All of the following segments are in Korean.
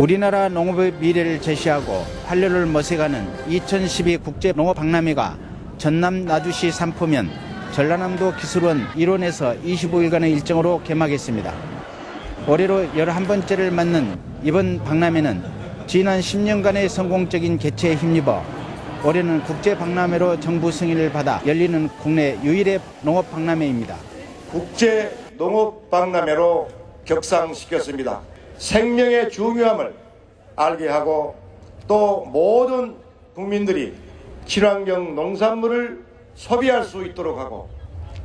우리나라 농업의 미래를 제시하고 활력을 모색하는 2012 국제 농업 박람회가 전남 나주시 산포면 전라남도 기술원 일원에서 25일간의 일정으로 개막했습니다. 올해로 11번째를 맞는 이번 박람회는 지난 10년간의 성공적인 개최에 힘입어 올해는 국제 박람회로 정부 승인을 받아 열리는 국내 유일의 농업 박람회입니다. 국제 농업 박람회로 격상시켰습니다. 생명의 중요함을 알게 하고 또 모든 국민들이 친환경 농산물을 소비할 수 있도록 하고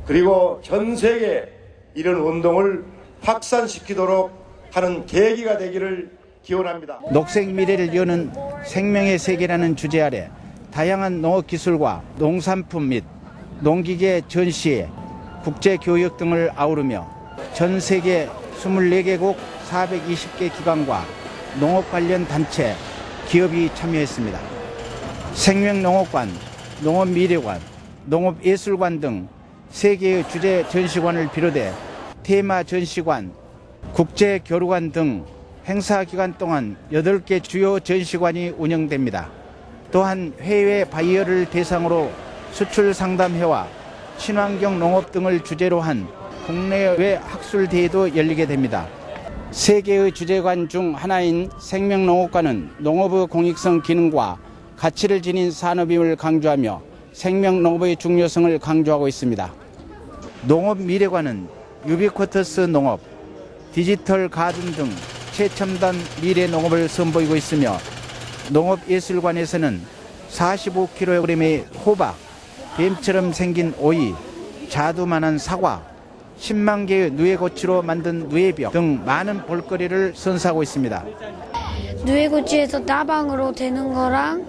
그리고 전 세계 이런 운동을 확산시키도록 하는 계기가 되기를 기원합니다. 녹색 미래를 여는 생명의 세계라는 주제 아래 다양한 농업 기술과 농산품 및 농기계 전시회, 국제 교육 등을 아우르며 전 세계 24개국 420개 기관과 농업 관련 단체, 기업이 참여했습니다. 생명농업관, 농업미래관, 농업예술관 등 세개의 주제 전시관을 비롯해 테마 전시관, 국제교류관 등 행사 기간 동안 8개 주요 전시관이 운영됩니다. 또한 해외 바이어를 대상으로 수출 상담회와 친환경 농업 등을 주제로 한 국내외 학술 대회도 열리게 됩니다. 세 개의 주제관 중 하나인 생명농업관은 농업의 공익성 기능과 가치를 지닌 산업임을 강조하며 생명농업의 중요성을 강조하고 있습니다. 농업 미래관은 유비쿼터스 농업, 디지털 가든 등 최첨단 미래 농업을 선보이고 있으며 농업예술관에서는 45kg의 호박, 뱀처럼 생긴 오이, 자두만한 사과, 10만 개의 누에고치로 만든 누에벽 등 많은 볼거리를 선사하고 있습니다. 누에고치에서 나방으로 되는 거랑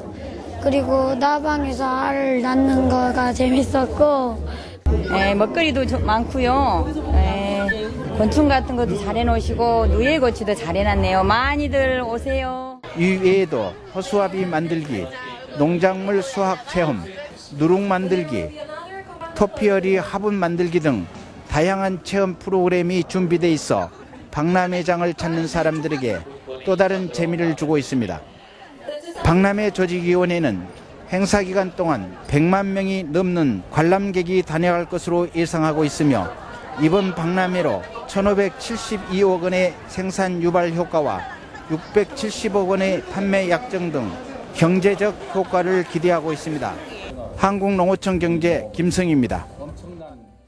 그리고 나방에서 알을 낳는 거가 재밌었고 예, 먹거리도 좀 많고요. 예, 곤충 같은 것도 잘 해놓으시고 누에고치도 잘 해놨네요. 많이들 오세요. 이외에도 허수아비 만들기, 농작물 수학 체험, 누룩 만들기, 토피어리 화분 만들기 등 다양한 체험 프로그램이 준비돼 있어 박람회장을 찾는 사람들에게 또 다른 재미를 주고 있습니다. 박람회 조직위원회는 행사 기간 동안 100만 명이 넘는 관람객이 다녀갈 것으로 예상하고 있으며 이번 박람회로 1,572억 원의 생산 유발 효과와 670억 원의 판매 약정 등 경제적 효과를 기대하고 있습니다. 한국농어청 경제 김성입니다.